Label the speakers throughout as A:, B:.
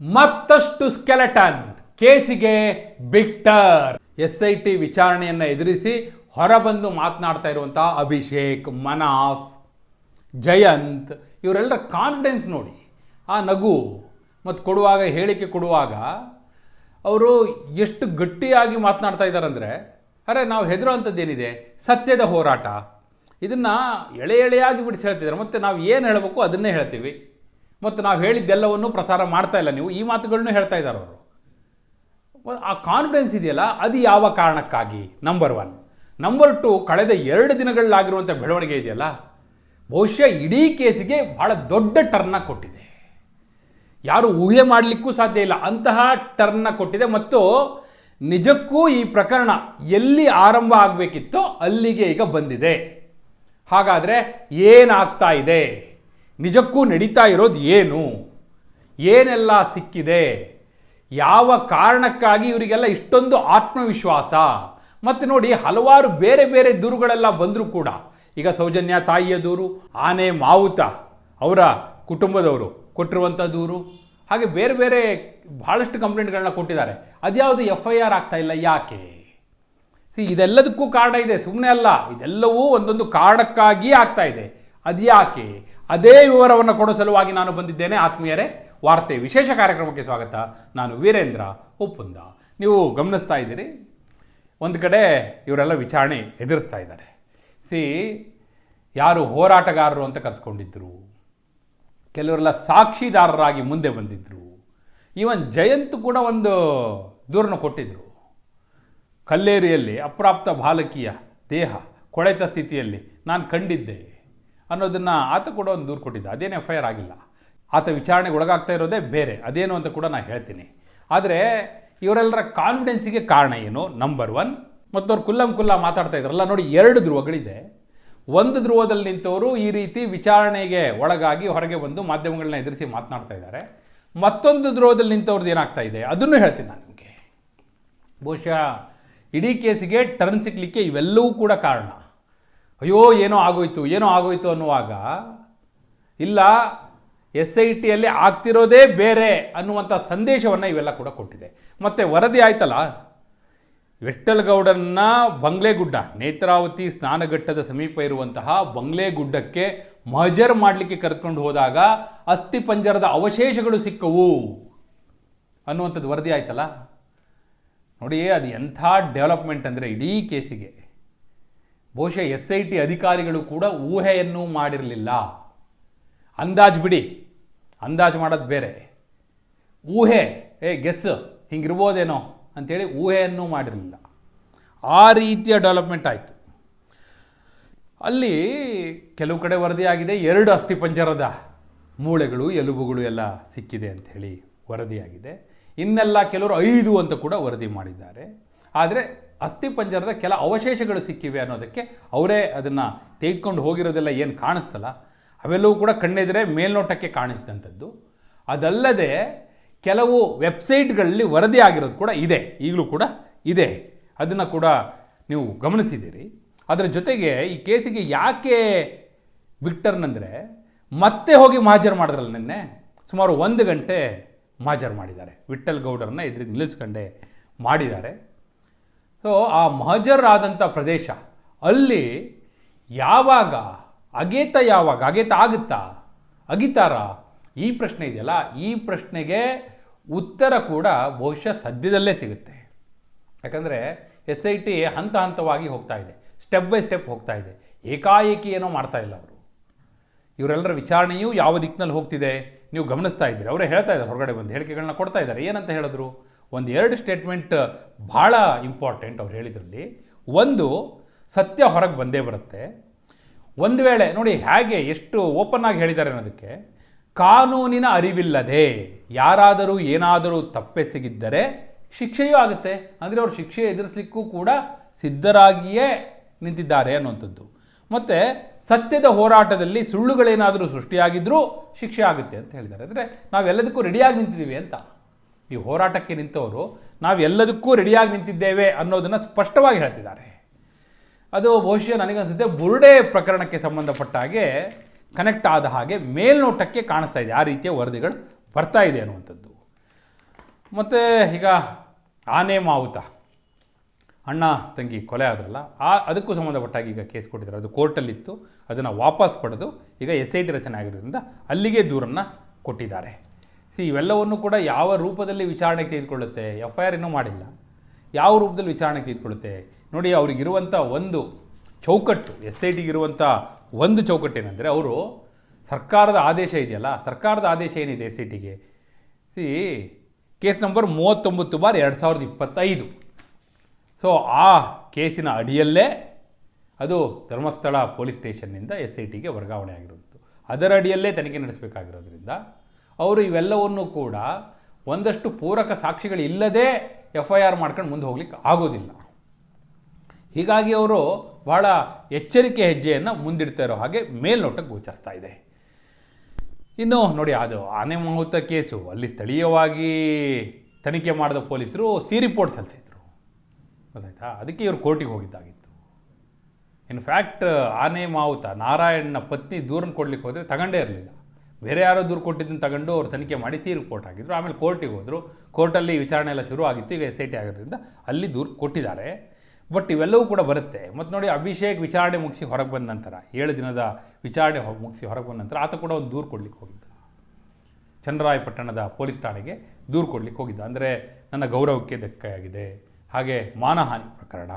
A: ಮತ್ತಷ್ಟು ಸ್ಕೆಲೆಟನ್ ಕೇಸಿಗೆ ಬಿಕ್ಟರ್ ಎಸ್ ಐ ಟಿ ವಿಚಾರಣೆಯನ್ನು ಎದುರಿಸಿ ಹೊರಬಂದು ಮಾತನಾಡ್ತಾ ಇರುವಂತಹ ಅಭಿಷೇಕ್, ಮನಾಫ್, ಜಯಂತ್, ಇವರೆಲ್ಲರ ಕಾನ್ಫಿಡೆನ್ಸ್ ನೋಡಿ. ಆ ನಗು ಮತ್ತು ಕೊಡುವಾಗ, ಹೇಳಿಕೆ ಕೊಡುವಾಗ ಅವರು ಎಷ್ಟು ಗಟ್ಟಿಯಾಗಿ ಮಾತನಾಡ್ತಾ ಇದ್ದಾರೆ ಅಂದರೆ ಅರೆ ನಾವು ಹೆದರುವಂಥದ್ದೇನಿದೆ ಸತ್ಯದ ಹೋರಾಟ. ಇದನ್ನು ಎಳೆ ಎಳೆಯಾಗಿ ಬಿಡಿಸಿ ಹೇಳ್ತಿದ್ದಾರೆ. ಮತ್ತು ನಾವು ಏನು ಹೇಳಬೇಕು ಅದನ್ನೇ ಹೇಳ್ತೀವಿ. ಮತ್ತು ನಾವು ಹೇಳಿದ್ದೆಲ್ಲವನ್ನು ಪ್ರಸಾರ ಮಾಡ್ತಾ ಇಲ್ಲ ನೀವು. ಈ ಮಾತುಗಳನ್ನು ಹೇಳ್ತಾ ಇದ್ದಾರೆ ಅವರು. ಆ ಕಾನ್ಫಿಡೆನ್ಸ್ ಇದೆಯಲ್ಲ, ಅದು ಯಾವ ಕಾರಣಕ್ಕಾಗಿ? ನಂಬರ್ ಒನ್ ನಂಬರ್ ಟು ಕಳೆದ ಎರಡು ದಿನಗಳಾಗಿರುವಂಥ ಬೆಳವಣಿಗೆ ಇದೆಯಲ್ಲ, ಬಹುಶಃ ಇಡೀ ಕೇಸಿಗೆ ಬಹಳ ದೊಡ್ಡ ಟರ್ನ ಕೊಟ್ಟಿದೆ. ಯಾರು ಊಹೆ ಮಾಡಲಿಕ್ಕೂ ಸಾಧ್ಯ ಇಲ್ಲ, ಅಂತಹ ಟರ್ನ ಕೊಟ್ಟಿದೆ. ಮತ್ತು ನಿಜಕ್ಕೂ ಈ ಪ್ರಕರಣ ಎಲ್ಲಿ ಆರಂಭ ಆಗಬೇಕಿತ್ತೋ ಅಲ್ಲಿಗೆ ಈಗ ಬಂದಿದೆ. ಹಾಗಾದರೆ ಏನಾಗ್ತಾ ಇದೆ? ನಿಜಕ್ಕೂ ನಡೀತಾ ಇರೋದು ಏನು? ಏನೆಲ್ಲ ಸಿಕ್ಕಿದೆ? ಯಾವ ಕಾರಣಕ್ಕಾಗಿ ಇವರಿಗೆಲ್ಲ ಇಷ್ಟೊಂದು ಆತ್ಮವಿಶ್ವಾಸ? ಮತ್ತು ನೋಡಿ, ಹಲವಾರು ಬೇರೆ ಬೇರೆ ದೂರುಗಳೆಲ್ಲ ಬಂದರೂ ಕೂಡ, ಈಗ ಸೌಜನ್ಯ ತಾಯಿಯ ದೂರು, ಆನೆ ಮಾವುತ, ಅವರ ಕುಟುಂಬದವರು ಕೊಟ್ಟಿರುವಂಥ ದೂರು, ಹಾಗೆ ಬೇರೆ ಬೇರೆ ಭಾಳಷ್ಟು ಕಂಪ್ಲೇಂಟ್ಗಳನ್ನ ಕೊಟ್ಟಿದ್ದಾರೆ. ಅದ್ಯಾವುದು ಎಫ್ ಐ ಆರ್ ಆಗ್ತಾ ಇಲ್ಲ, ಯಾಕೆ? ಸಿ, ಇದೆಲ್ಲದಕ್ಕೂ ಕಾರಣ ಇದೆ ಸುಮ್ಮನೆ ಅಲ್ಲ, ಇದೆಲ್ಲವೂ ಒಂದೊಂದು ಕಾರಣಕ್ಕಾಗಿ ಆಗ್ತಾ ಇದೆ. ಅದ್ಯಾಕೆ? ಅದೇ ವಿವರವನ್ನು ಕೊಡೋ ಸಲುವಾಗಿ ನಾನು ಬಂದಿದ್ದೇನೆ, ಆತ್ಮೀಯರೇ. ವಾರ್ತೆ ವಿಶೇಷ ಕಾರ್ಯಕ್ರಮಕ್ಕೆ ಸ್ವಾಗತ. ನಾನು ವೀರೇಂದ್ರ ಒಪ್ಪುಂದ. ನೀವು ಗಮನಿಸ್ತಾ ಇದ್ದೀರಿ? ಒಂದು ಕಡೆ ಇವರೆಲ್ಲ ವಿಚಾರಣೆ ಎದುರಿಸ್ತಾ ಇದ್ದಾರೆ. ಸಿ, ಯಾರು ಹೋರಾಟಗಾರರು ಅಂತ ಕರೆಸ್ಕೊಂಡಿದ್ದರು ಕೆಲವರೆಲ್ಲ ಸಾಕ್ಷಿದಾರರಾಗಿ ಮುಂದೆ ಬಂದಿದ್ದರು ಈವನ್ ಜಯಂತ್ ಕೂಡ ಒಂದು ದೂರನ್ನು ಕೊಟ್ಟಿದ್ದರು ಕಲ್ಲೇರಿಯಲ್ಲಿ ಅಪ್ರಾಪ್ತ ಬಾಲಕಿಯ ದೇಹ ಕೊಳೆತ ಸ್ಥಿತಿಯಲ್ಲಿ ನಾನು ಕಂಡಿದ್ದೆ. ಅನ್ನೋದನ್ನು ಆತ ಕೂಡ ಒಂದು ದೂರು ಕೊಟ್ಟಿದ್ದ. ಅದೇನು ಎಫ್ ಐ ಆಗಿಲ್ಲ. ಆತ ವಿಚಾರಣೆಗೆ ಒಳಗಾಗ್ತಾ ಇರೋದೇ ಬೇರೆ. ಅದೇನು ಅಂತ ಕೂಡ ನಾನು ಹೇಳ್ತೀನಿ. ಆದರೆ ಇವರೆಲ್ಲರ ಕಾನ್ಫಿಡೆನ್ಸಿಗೆ ಕಾರಣ ಏನು? ನಂಬರ್ ಒನ್ ಮತ್ತು ಅವ್ರು ಕುಲ್ಲಂ ಕುಲ್ಲ ಮಾತಾಡ್ತಾ ಇದ್ರಲ್ಲ, ನೋಡಿ ಎರಡು ಧ್ರುವಗಳಿದೆ. ಒಂದು ಧ್ರುವದಲ್ಲಿ ನಿಂತವರು ಈ ರೀತಿ ವಿಚಾರಣೆಗೆ ಒಳಗಾಗಿ ಹೊರಗೆ ಬಂದು ಮಾಧ್ಯಮಗಳನ್ನ ಎದುರಿಸಿ ಮಾತನಾಡ್ತಾ ಇದ್ದಾರೆ. ಮತ್ತೊಂದು ಧ್ರುವದಲ್ಲಿ ನಿಂತವ್ರದ್ದು ಏನಾಗ್ತಾ ಇದೆ? ಅದನ್ನು ಹೇಳ್ತೀನಿ ನಾನು ನಿಮಗೆ. ಬಹುಶಃ ಇಡೀ ಕೇಸಿಗೆ ಟರ್ನ್ ಸಿಕ್ಕಲಿಕ್ಕೆ ಇವೆಲ್ಲವೂ ಕೂಡ ಕಾರಣ. ಅಯ್ಯೋ, ಏನೋ ಆಗೋಯ್ತು ಏನೋ ಆಗೋಯ್ತು ಅನ್ನುವಾಗ, ಇಲ್ಲ, ಎಸ್ ಐ ಟಿಯಲ್ಲಿ ಆಗ್ತಿರೋದೇ ಬೇರೆ ಅನ್ನುವಂಥ ಸಂದೇಶವನ್ನು ಇವೆಲ್ಲ ಕೂಡ ಕೊಟ್ಟಿದೆ. ಮತ್ತು ವರದಿ ಆಯ್ತಲ್ಲ? ವೆಟ್ಟಲ್ಗೌಡನ್ನ ಬಂಗ್ಲೆಗುಡ್ಡ, ನೇತ್ರಾವತಿ ಸ್ನಾನಘಟ್ಟದ ಸಮೀಪ ಇರುವಂತಹ ಬಂಗ್ಲೆಗುಡ್ಡಕ್ಕೆ ಮಜರ್ ಮಾಡಲಿಕ್ಕೆ ಕರೆದುಕೊಂಡು ಹೋದಾಗ ಅಸ್ಥಿ ಪಂಜರದ ಅವಶೇಷಗಳು ಸಿಕ್ಕವು ಅನ್ನುವಂಥದ್ದು ವರದಿ ಆಯ್ತಲ್ಲ? ನೋಡಿ ಅದು ಎಂಥ ಡೆವಲಪ್ಮೆಂಟ್ ಅಂದರೆ ಇಡೀ ಕೇಸಿಗೆ. ಬಹುಶಃ ಎಸ್ ಐ ಟಿ ಅಧಿಕಾರಿಗಳು ಕೂಡ ಊಹೆಯನ್ನು ಮಾಡಿರಲಿಲ್ಲ. ಅಂದಾಜು ಬಿಡಿ. ಅಂದಾಜು ಮಾಡೋದು ಬೇರೆ. ಊಹೆ, ಏ ಗೆಸ್ ಹಿಂಗಿರ್ಬೋದೇನೋ ಅಂಥೇಳಿ ಊಹೆಯನ್ನು ಮಾಡಿರಲಿಲ್ಲ. ಆ ರೀತಿಯ ಡೆವಲಪ್ಮೆಂಟ್ ಆಯಿತು. ಅಲ್ಲಿ ಕೆಲವು ಕಡೆ ವರದಿಯಾಗಿದೆ ಎರಡು ಅಸ್ಥಿಪಂಜರದ ಮೂಳೆಗಳು, ಎಲುಬುಗಳು ಎಲ್ಲ ಸಿಕ್ಕಿದೆ ಅಂಥೇಳಿ ವರದಿಯಾಗಿದೆ. ಇನ್ನೆಲ್ಲ ಕೆಲವರು ಐದು ಅಂತ ಕೂಡ ವರದಿ ಮಾಡಿದ್ದಾರೆ. ಆದರೆ ಅಸ್ಥಿಪಂಜರದ ಕೆಲ ಅವಶೇಷಗಳು ಸಿಕ್ಕಿವೆ ಅನ್ನೋದಕ್ಕೆ ಅವರೇ ಅದನ್ನು ತೆಗೆದುಕೊಂಡು ಹೋಗಿರೋದೆಲ್ಲ ಏನು ಕಾಣಿಸ್ತಲ್ಲ, ಅವೆಲ್ಲವೂ ಕೂಡ ಕಣ್ಣೆದರೆ ಮೇಲ್ನೋಟಕ್ಕೆ ಕಾಣಿಸಿದಂಥದ್ದು. ಅದಲ್ಲದೆ ಕೆಲವು ವೆಬ್ಸೈಟ್ಗಳಲ್ಲಿ ವರದಿ ಆಗಿರೋದು ಕೂಡ ಇದೆ, ಈಗಲೂ ಕೂಡ ಇದೆ. ಅದನ್ನು ಕೂಡ ನೀವು ಗಮನಿಸಿದ್ದೀರಿ. ಅದರ ಜೊತೆಗೆ ಈ ಕೇಸಿಗೆ ಯಾಕೆ ವಿಕ್ಟರ್ನಂದರೆ ಮತ್ತೆ ಹೋಗಿ ಮಹಾಜರು ಮಾಡಿದ್ರಲ್ಲ ನಿನ್ನೆ, ಸುಮಾರು ಒಂದು ಗಂಟೆ ಮಹಾಜರು ಮಾಡಿದ್ದಾರೆ. ವಿಠಲ್ ಗೌಡರನ್ನ ಎದುರಿಗೆ ನಿಲ್ಲಿಸ್ಕೊಂಡೆ ಮಾಡಿದ್ದಾರೆ. ಸೊ ಆ ಮಹಜರಾದಂಥ ಪ್ರದೇಶ, ಅಲ್ಲಿ ಯಾವಾಗ ಅಗೇತ ಯಾವಾಗ, ಅಗೇತ ಆಗುತ್ತಾ? ಅಗಿತಾರ, ಈ ಪ್ರಶ್ನೆ ಇದೆಯಲ್ಲ, ಈ ಪ್ರಶ್ನೆಗೆ ಉತ್ತರ ಕೂಡ ಬಹುಶಃ ಸದ್ಯದಲ್ಲೇ ಸಿಗುತ್ತೆ. ಯಾಕಂದರೆ ಎಸ್ ಐ ಟಿ ಹಂತ ಹಂತವಾಗಿ ಹೋಗ್ತಾ ಇದೆ, ಸ್ಟೆಪ್ ಬೈ ಸ್ಟೆಪ್ ಹೋಗ್ತಾ ಇದೆ, ಏಕಾಏಕಿ ಏನೋ ಮಾಡ್ತಾ ಇಲ್ಲ ಅವರು. ಇವರೆಲ್ಲರ ವಿಚಾರಣೆಯೂ ಯಾವ ದಿಕ್ಕಿನಲ್ಲಿ ಹೋಗ್ತಿದೆ, ನೀವು ಗಮನಿಸ್ತಾ ಇದ್ದೀರಿ? ಅವರೇ ಹೇಳ್ತಾ ಇದ್ದಾರೆ, ಹೊರಗಡೆ ಬಂದು ಹೇಳಿಕೆಗಳನ್ನ ಕೊಡ್ತಾ ಇದ್ದಾರೆ, ಏನಂತ ಹೇಳಿದ್ರು? ಒಂದು ಎರಡು ಸ್ಟೇಟ್ಮೆಂಟ್ ಭಾಳ ಇಂಪಾರ್ಟೆಂಟ್ ಅವ್ರು ಹೇಳಿದ್ರಲ್ಲಿ. ಒಂದು, ಸತ್ಯ ಹೊರಗೆ ಬಂದೇ ಬರುತ್ತೆ. ಒಂದು ವೇಳೆ, ನೋಡಿ ಹೇಗೆ ಎಷ್ಟು ಓಪನ್ ಆಗಿ ಹೇಳಿದ್ದಾರೆ ಅನ್ನೋದಕ್ಕೆ, ಕಾನೂನಿನ ಅರಿವಿಲ್ಲದೆ ಯಾರಾದರೂ ಏನಾದರೂ ತಪ್ಪೆಸಗಿದ್ದರೆ ಶಿಕ್ಷೆಯೂ ಆಗುತ್ತೆ. ಅಂದರೆ ಅವರು ಶಿಕ್ಷೆ ಎದುರಿಸಲಿಕ್ಕೂ ಕೂಡ ಸಿದ್ಧರಾಗಿಯೇ ನಿಂತಿದ್ದಾರೆ ಅನ್ನುವಂಥದ್ದು. ಮತ್ತು ಸತ್ಯದ ಹೋರಾಟದಲ್ಲಿ ಸುಳ್ಳುಗಳೇನಾದರೂ ಸೃಷ್ಟಿಯಾಗಿದ್ದರೂ ಶಿಕ್ಷೆ ಆಗುತ್ತೆ ಅಂತ ಹೇಳಿದ್ದಾರೆ. ಅಂದರೆ ನಾವೆಲ್ಲದಕ್ಕೂ ರೆಡಿಯಾಗಿ ನಿಂತಿದ್ದೀವಿ ಅಂತ. ಈ ಹೋರಾಟಕ್ಕೆ ನಿಂತವರು ನಾವೆಲ್ಲದಕ್ಕೂ ರೆಡಿಯಾಗಿ ನಿಂತಿದ್ದೇವೆ ಅನ್ನೋದನ್ನು ಸ್ಪಷ್ಟವಾಗಿ ಹೇಳ್ತಿದ್ದಾರೆ. ಅದು ಬಹುಶಃ ನನಗನ್ಸುತ್ತೆ ಬುರುಡೆ ಪ್ರಕರಣಕ್ಕೆ ಸಂಬಂಧಪಟ್ಟ ಹಾಗೆ ಕನೆಕ್ಟ್ ಆದ ಹಾಗೆ ಮೇಲ್ನೋಟಕ್ಕೆ ಕಾಣಿಸ್ತಾ ಇದೆ. ಆ ರೀತಿಯ ವರದಿಗಳು ಬರ್ತಾ ಇದೆ ಅನ್ನುವಂಥದ್ದು. ಮತ್ತು ಈಗ ಆನೆ ಮಾವುತ. ಅಣ್ಣ, ತಂಗಿ ಕೊಲೆ ಆದ್ರಲ್ಲ, ಆ, ಅದಕ್ಕೂ ಸಂಬಂಧಪಟ್ಟಾಗಿ ಈಗ ಕೇಸ್ ಕೊಟ್ಟಿದ್ದಾರೆ. ಅದು ಕೋರ್ಟಲ್ಲಿತ್ತು ಅದನ್ನು ವಾಪಸ್ ಪಡೆದು ಈಗ ಎಸ್ ಐ ಟಿ ರಚನೆ ಆಗಿರೋದ್ರಿಂದ ಅಲ್ಲಿಗೆ ದೂರನ್ನು ಕೊಟ್ಟಿದ್ದಾರೆ. ಸಿ ಇವೆಲ್ಲವನ್ನು ಕೂಡ ಯಾವ ರೂಪದಲ್ಲಿ ವಿಚಾರಣೆಗೆ ತೆಗೆದುಕೊಳ್ಳುತ್ತೆ ಎಫ್ ಐ ಆರ್ ಇನ್ನೂ ಮಾಡಿಲ್ಲ. ಯಾವ ರೂಪದಲ್ಲಿ ವಿಚಾರಣೆಗೆ ತೆಗೆದುಕೊಳ್ಳುತ್ತೆ ನೋಡಿ, ಅವ್ರಿಗಿರುವಂಥ ಒಂದು ಚೌಕಟ್ಟು ಎಸ್ ಐ ಟಿಗಿರುವಂಥ ಒಂದು ಚೌಕಟ್ಟೇನೆಂದರೆ ಅವರು ಸರ್ಕಾರದ ಆದೇಶ ಇದೆಯಲ್ಲ, ಸರ್ಕಾರದ ಆದೇಶ ಏನಿದೆ ಎಸ್ ಐ ಟಿಗೆ ಸಿ ಕೇಸ್ ನಂಬರ್ ಮೂವತ್ತೊಂಬತ್ತು ಬಾರ್ ಎರಡು ಸಾವಿರದ ಇಪ್ಪತ್ತೈದು. ಸೊ ಆ ಕೇಸಿನ ಅಡಿಯಲ್ಲೇ ಅದು ಧರ್ಮಸ್ಥಳ ಪೊಲೀಸ್ ಸ್ಟೇಷನ್ನಿಂದ ಎಸ್ ಐ ಟಿಗೆ ವರ್ಗಾವಣೆ ಆಗಿರೋದು ಅದರ ಅಡಿಯಲ್ಲೇ ತನಿಖೆ ನಡೆಸಬೇಕಾಗಿರೋದ್ರಿಂದ ಅವರು ಇವೆಲ್ಲವನ್ನು ಕೂಡ ಒಂದಷ್ಟು ಪೂರಕ ಸಾಕ್ಷಿಗಳಿಲ್ಲದೆ ಎಫ್ ಐ ಆರ್ ಮಾಡ್ಕೊಂಡು ಮುಂದೆ ಹೋಗ್ಲಿಕ್ಕೆ ಆಗೋದಿಲ್ಲ. ಹೀಗಾಗಿ ಅವರು ಬಹಳ ಎಚ್ಚರಿಕೆ ಹೆಜ್ಜೆಯನ್ನು ಮುಂದಿಡ್ತಾ ಇರೋ ಹಾಗೆ ಮೇಲ್ನೋಟಕ್ಕೆ ಗೋಚರಿಸ್ತಾ ಇದೆ. ಇನ್ನು ನೋಡಿ, ಅದು ಆನೆ ಮಾಹುತ ಕೇಸು, ಅಲ್ಲಿ ಸ್ಥಳೀಯವಾಗಿ ತನಿಖೆ ಮಾಡಿದ ಪೊಲೀಸರು ಸಿ ರಿಪೋರ್ಟ್ ಸಲ್ಲಿಸಿದ್ರು ಗೊತ್ತಾಯ್ತಾ? ಅದಕ್ಕೆ ಇವರು ಕೋರ್ಟಿಗೆ ಹೋಗಿದ್ದಾಗಿತ್ತು. ಇನ್ಫ್ಯಾಕ್ಟ್ ಆನೆ ಮಾವುತ ನಾರಾಯಣನ ಪತ್ನಿ ದೂರನ್ನು ಕೊಡ್ಲಿಕ್ಕೆ ಹೋದರೆ ತಗೊಂಡೇ ಇರಲಿಲ್ಲ. ಬೇರೆ ಯಾರೋ ದೂರು ಕೊಟ್ಟಿದ್ದನ್ನು ತಗೊಂಡು ಅವ್ರು ತನಿಖೆ ಮಾಡಿ ಸಿ ರಿಪೋರ್ಟ್ ಹಾಕಿದ್ರು. ಆಮೇಲೆ ಕೋರ್ಟಿಗೆ ಹೋದರು. ಕೋರ್ಟಲ್ಲಿ ವಿಚಾರಣೆ ಎಲ್ಲ ಶುರು ಆಗಿತ್ತು. ಈಗ ಎಸ್ ಐ ಟಿ ಆಗಿರೋದ್ರಿಂದ ಅಲ್ಲಿ ದೂರು ಕೊಟ್ಟಿದ್ದಾರೆ. ಬಟ್ ಇವೆಲ್ಲವೂ ಕೂಡ ಬರುತ್ತೆ. ಮತ್ತು ನೋಡಿ ಅಭಿಷೇಕ್ ವಿಚಾರಣೆ ಮುಗಿಸಿ ಹೊರಗೆ ಬಂದ ನಂತರ, ಏಳು ದಿನದ ವಿಚಾರಣೆ ಮುಗಿಸಿ ಹೊರಗೆ ಬಂದ ನಂತರ ಆತ ಕೂಡ ಒಂದು ದೂರು ಕೊಡ್ಲಿಕ್ಕೆ ಹೋಗಿದ್ದ. ಚನ್ನರಾಯಪಟ್ಟಣದ ಪೊಲೀಸ್ ಠಾಣೆಗೆ ದೂರು ಕೊಡ್ಲಿಕ್ಕೆ ಹೋಗಿದ್ದ. ಅಂದರೆ ನನ್ನ ಗೌರವಕ್ಕೆ ಧಕ್ಕೆಯಾಗಿದೆ. ಹಾಗೆ ಮಾನಹಾನಿ ಪ್ರಕರಣ.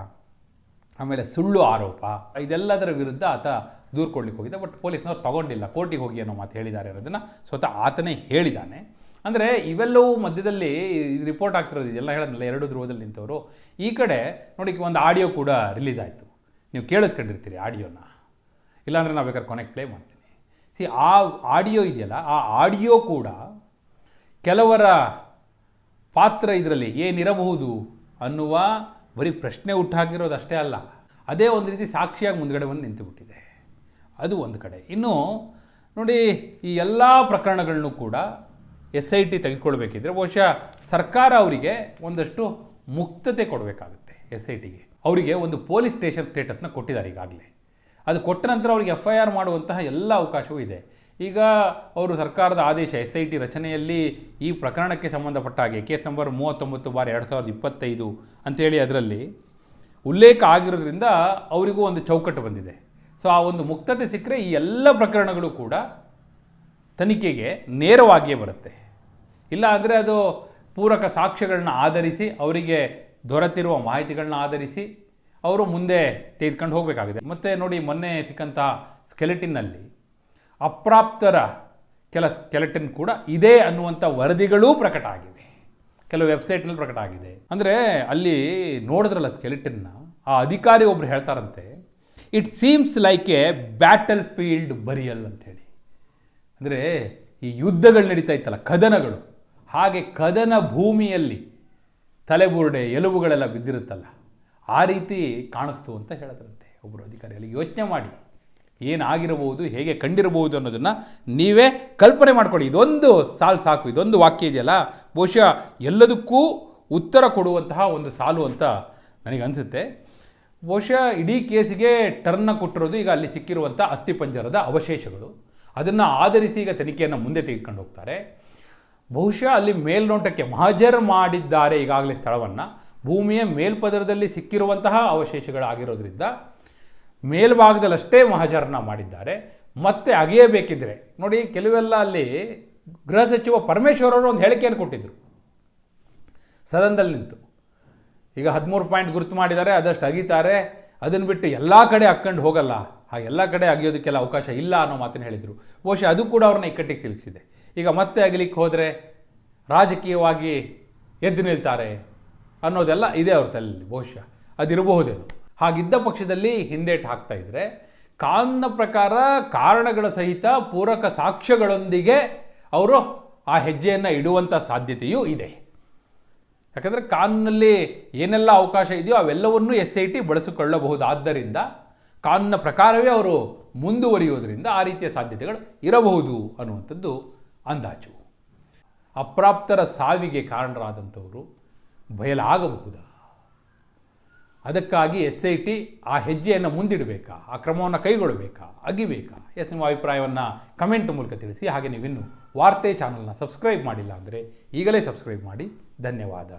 A: ಆಮೇಲೆ ಸುಳ್ಳು ಆರೋಪ, ಇದೆಲ್ಲದರ ವಿರುದ್ಧ ಆತ ದೂರು ಕೊಡ್ಲಿಕ್ಕೆ ಹೋಗಿದ್ದ. ಬಟ್ ಪೊಲೀಸ್ನವ್ರು ತಗೊಂಡಿಲ್ಲ. ಕೋರ್ಟಿಗೆ ಹೋಗಿ ಅನ್ನೋ ಮಾತು ಹೇಳಿದ್ದಾರೆ ಅನ್ನೋದನ್ನು ಸ್ವತಃ ಆತನೇ ಹೇಳಿದ್ದಾನೆ ಅಂದರೆ ಇವೆಲ್ಲವೂ ಮಧ್ಯದಲ್ಲಿ ರಿಪೋರ್ಟ್ ಆಗ್ತಿರೋದು, ಇದೆಲ್ಲ ಹೇಳೋದಿಲ್ಲ ಎರಡು ಧ್ರುವದಲ್ಲಿ ನಿಂತವರು. ಈ ಕಡೆ ನೋಡಿ ಒಂದು ಆಡಿಯೋ ಕೂಡ ರಿಲೀಸ್ ಆಯಿತು. ನೀವು ಕೇಳಿಸ್ಕೊಂಡಿರ್ತೀರಿ ಆಡಿಯೋನ. ಇಲ್ಲಾಂದರೆ ನಾವು ಬೇಕಾದ್ರೆ ಕೊನೆಗೆ ಪ್ಲೇ ಮಾಡ್ತೀನಿ. ಸಿ ಆ ಆಡಿಯೋ ಇದೆಯಲ್ಲ, ಆ ಆಡಿಯೋ ಕೂಡ ಕೆಲವರ ಪಾತ್ರ ಇದರಲ್ಲಿ ಏನಿರಬಹುದು ಅನ್ನುವ ಬರೀ ಪ್ರಶ್ನೆ ಹುಟ್ಟಾಕಿರೋದು ಅಷ್ಟೇ ಅಲ್ಲ, ಅದೇ ಒಂದು ರೀತಿ ಸಾಕ್ಷಿಯಾಗಿ ಮುಂದ್ಗಡೆ ಬಂದು ನಿಂತುಬಿಟ್ಟಿದೆ. ಅದು ಒಂದು ಕಡೆ. ಇನ್ನು ನೋಡಿ, ಈ ಎಲ್ಲ ಪ್ರಕರಣಗಳನ್ನು ಕೂಡ ಎಸ್ ಐ ಟಿ ತೆಗೆದುಕೊಳ್ಬೇಕಿದ್ರೆ ಬಹುಶಃ ಸರ್ಕಾರ ಅವರಿಗೆ ಒಂದಷ್ಟು ಮುಕ್ತತೆ ಕೊಡಬೇಕಾಗುತ್ತೆ ಎಸ್ ಐ ಟಿಗೆ. ಅವರಿಗೆ ಒಂದು ಪೊಲೀಸ್ ಸ್ಟೇಷನ್ ಸ್ಟೇಟಸ್ನ ಕೊಟ್ಟಿದ್ದಾರೆ ಈಗಾಗಲೇ. ಅದು ಕೊಟ್ಟ ನಂತರ ಅವರಿಗೆ ಎಫ್ ಐ ಆರ್ ಮಾಡುವಂತಹ ಎಲ್ಲ ಅವಕಾಶವೂ ಇದೆ. ಈಗ ಅವರು ಸರ್ಕಾರದ ಆದೇಶ ಎಸ್ ಐ ಟಿ ರಚನೆಯಲ್ಲಿ ಈ ಪ್ರಕರಣಕ್ಕೆ ಸಂಬಂಧಪಟ್ಟ ಹಾಗೆ ಕೇಸ್ ನಂಬರ್ ಮೂವತ್ತೊಂಬತ್ತು ಬಾರ್ ಎರಡು ಸಾವಿರದ ಇಪ್ಪತ್ತೈದು ಅಂತೇಳಿ ಅದರಲ್ಲಿ ಉಲ್ಲೇಖ ಆಗಿರೋದ್ರಿಂದ ಅವರಿಗೂ ಒಂದು ಚೌಕಟ್ಟು ಬಂದಿದೆ. ಸೊ ಆ ಒಂದು ಮುಕ್ತತೆ ಸಿಕ್ಕರೆ ಈ ಎಲ್ಲ ಪ್ರಕರಣಗಳು ಕೂಡ ತನಿಖೆಗೆ ನೇರವಾಗಿಯೇ ಬರುತ್ತೆ. ಇಲ್ಲ ಅಂದರೆ ಅದು ಪೂರಕ ಸಾಕ್ಷ್ಯಗಳನ್ನ ಆಧರಿಸಿ, ಅವರಿಗೆ ದೊರೆತಿರುವ ಮಾಹಿತಿಗಳನ್ನ ಆಧರಿಸಿ ಅವರು ಮುಂದೆ ತೆಗೆದುಕೊಂಡು ಹೋಗಬೇಕಾಗಿದೆ. ಮತ್ತು ನೋಡಿ ಮೊನ್ನೆ ಸಿಕ್ಕಂಥ ಸ್ಕೆಲೆಟಿನ್ನಲ್ಲಿ ಅಪ್ರಾಪ್ತರ ಕೆಲ ಸ್ಕೆಲೆಟನ್ ಕೂಡ ಇದೆ ಅನ್ನುವಂಥ ವರದಿಗಳೂ ಪ್ರಕಟ ಆಗಿವೆ. ಕೆಲವು ವೆಬ್ಸೈಟ್ನಲ್ಲಿ ಪ್ರಕಟ ಆಗಿದೆ. ಅಂದರೆ ಅಲ್ಲಿ ನೋಡಿದ್ರಲ್ಲ ಸ್ಕೆಲೆಟನ್ನ ಆ ಅಧಿಕಾರಿ ಒಬ್ರು ಹೇಳ್ತಾರಂತೆ it seems like a battle field burial ಅಂಥೇಳಿ ಅಂದರೆ ಈ ಯುದ್ಧಗಳು ನಡೀತಾ ಇತ್ತಲ್ಲ, ಕದನಗಳು. ಹಾಗೆ ಕದನ ಭೂಮಿಯಲ್ಲಿ ತಲೆಬುರುಡೆ, ಎಲುಬುಗಳೆಲ್ಲ ಬಿದ್ದಿರುತ್ತಲ್ಲ, ಆ ರೀತಿ ಕಾಣಿಸ್ತು ಅಂತ ಹೇಳಿದ್ರಂತೆ ಒಬ್ಬರು ಅಧಿಕಾರಿ. ಅಲ್ಲಿ ಯೋಚನೆ ಮಾಡಿ. ಏನಾಗಿರಬಹುದು, ಹೇಗೆ ಕಂಡಿರಬಹುದು ಅನ್ನೋದನ್ನು ನೀವೇ ಕಲ್ಪನೆ ಮಾಡ್ಕೊಳ್ಳಿ. ಇದೊಂದು ಸಾಲು ಸಾಕು, ಇದೊಂದು ವಾಕ್ಯ ಇದೆಯಲ್ಲ? ಬಹುಶಃ ಎಲ್ಲದಕ್ಕೂ ಉತ್ತರ ಕೊಡುವಂತಹ ಒಂದು ಸಾಲು ಅಂತ ನನಗೆ ಅನಿಸುತ್ತೆ. ಬಹುಶಃ ಇಡೀ ಕೇಸಿಗೆ ಟರ್ನ ಕೊಟ್ಟಿರೋದು ಈಗ ಅಲ್ಲಿ ಸಿಕ್ಕಿರುವಂಥ ಅಸ್ಥಿಪಂಜರದ ಅವಶೇಷಗಳು. ಅದನ್ನು ಆಧರಿಸಿ ಈಗ ತನಿಖೆಯನ್ನು ಮುಂದೆ ತೆಗೆದುಕೊಂಡು ಹೋಗ್ತಾರೆ. ಬಹುಶಃ ಅಲ್ಲಿ ಮೇಲ್ನೋಟಕ್ಕೆ ಮಹಜರ್ ಮಾಡಿದ್ದಾರೆ ಈಗಾಗಲೇ ಸ್ಥಳವನ್ನು. ಭೂಮಿಯ ಮೇಲ್ಪದರದಲ್ಲಿ ಸಿಕ್ಕಿರುವಂತಹ ಅವಶೇಷಗಳಾಗಿರೋದ್ರಿಂದ ಮೇಲ್ಭಾಗದಲ್ಲಷ್ಟೇ ಮಹಾಜರನ್ನ ಮಾಡಿದ್ದಾರೆ. ಮತ್ತೆ ಅಗೆಯಬೇಕಿದ್ರೆ ನೋಡಿ ಕೆಲವೆಲ್ಲ ಅಲ್ಲಿ ಗೃಹ ಸಚಿವ ಪರಮೇಶ್ವರವರು ಒಂದು ಹೇಳಿಕೆಯನ್ನು ಕೊಟ್ಟಿದ್ದರು ಸದನದಲ್ಲಿ ನಿಂತು. ಈಗ ಹದಿಮೂರು ಪಾಯಿಂಟ್ ಗುರುತು ಮಾಡಿದ್ದಾರೆ ಅದಷ್ಟು ಅಗೀತಾರೆ. ಅದನ್ನು ಬಿಟ್ಟು ಎಲ್ಲ ಕಡೆ ಹಾಕ್ಕೊಂಡು ಹೋಗಲ್ಲ. ಹಾಗೆ ಎಲ್ಲ ಕಡೆ ಅಗಿಯೋದಕ್ಕೆಲ್ಲ ಅವಕಾಶ ಇಲ್ಲ ಅನ್ನೋ ಮಾತನ್ನು ಹೇಳಿದರು. ಬಹುಶಃ ಅದು ಕೂಡ ಅವ್ರನ್ನ ಇಕ್ಕಟ್ಟಿಗೆ ಸಿಲುಕಿಸಿದೆ. ಈಗ ಮತ್ತೆ ಅಗಲಿಕ್ಕೆ ಹೋದರೆ ರಾಜಕೀಯವಾಗಿ ಎದ್ದು ನಿಲ್ತಾರೆ ಅನ್ನೋದೆಲ್ಲ ಇದೆ ಅವ್ರ ತಲೆಯಲ್ಲಿ ಬಹುಶಃ. ಅದಿರಬಹುದೇನೋ. ಹಾಗಿದ್ದ ಪಕ್ಷದಲ್ಲಿ ಹಿಂದೇಟು ಹಾಕ್ತಾ ಇದ್ದರೆ ಕಾನೂನಿನ ಪ್ರಕಾರ ಕಾರಣಗಳ ಸಹಿತ ಪೂರಕ ಸಾಕ್ಷ್ಯಗಳೊಂದಿಗೆ ಅವರು ಆ ಹೆಜ್ಜೆಯನ್ನು ಇಡುವಂಥ ಸಾಧ್ಯತೆಯೂ ಇದೆ. ಯಾಕಂದರೆ ಕಾನೂನಲ್ಲಿ ಏನೆಲ್ಲ ಅವಕಾಶ ಇದೆಯೋ ಅವೆಲ್ಲವನ್ನೂ ಎಸ್ ಐ ಟಿ ಬಳಸಿಕೊಳ್ಳಬಹುದಾದ್ದರಿಂದ ಕಾನೂನಿನ ಪ್ರಕಾರವೇ ಅವರು ಮುಂದುವರಿಯೋದರಿಂದ ಆ ರೀತಿಯ ಸಾಧ್ಯತೆಗಳು ಇರಬಹುದು ಅನ್ನುವಂಥದ್ದು ಅಂದಾಜು. ಅಪ್ರಾಪ್ತರ ಸಾವಿಗೆ ಕಾರಣರಾದಂಥವರು ಬಯಲಾಗಬಹುದಾ? ಅದಕ್ಕಾಗಿ ಎಸ್ ಐ ಟಿ ಆ ಹೆಜ್ಜೆಯನ್ನು ಮುಂದಿಡಬೇಕಾ? ಆ ಕ್ರಮವನ್ನು ಕೈಗೊಳ್ಳಬೇಕಾ? ಅಗಿಬೇಕಾ? ಎಸ್, ನಿಮ್ಮ ಅಭಿಪ್ರಾಯವನ್ನು ಕಮೆಂಟ್ ಮೂಲಕ ತಿಳಿಸಿ. ಹಾಗೆ ನೀವಿನ್ನು ವಾರ್ತೆ ಚಾನಲ್ನ ಸಬ್ಸ್ಕ್ರೈಬ್ ಮಾಡಿಲ್ಲ ಅಂದರೆ ಈಗಲೇ ಸಬ್ಸ್ಕ್ರೈಬ್ ಮಾಡಿ. ಧನ್ಯವಾದ.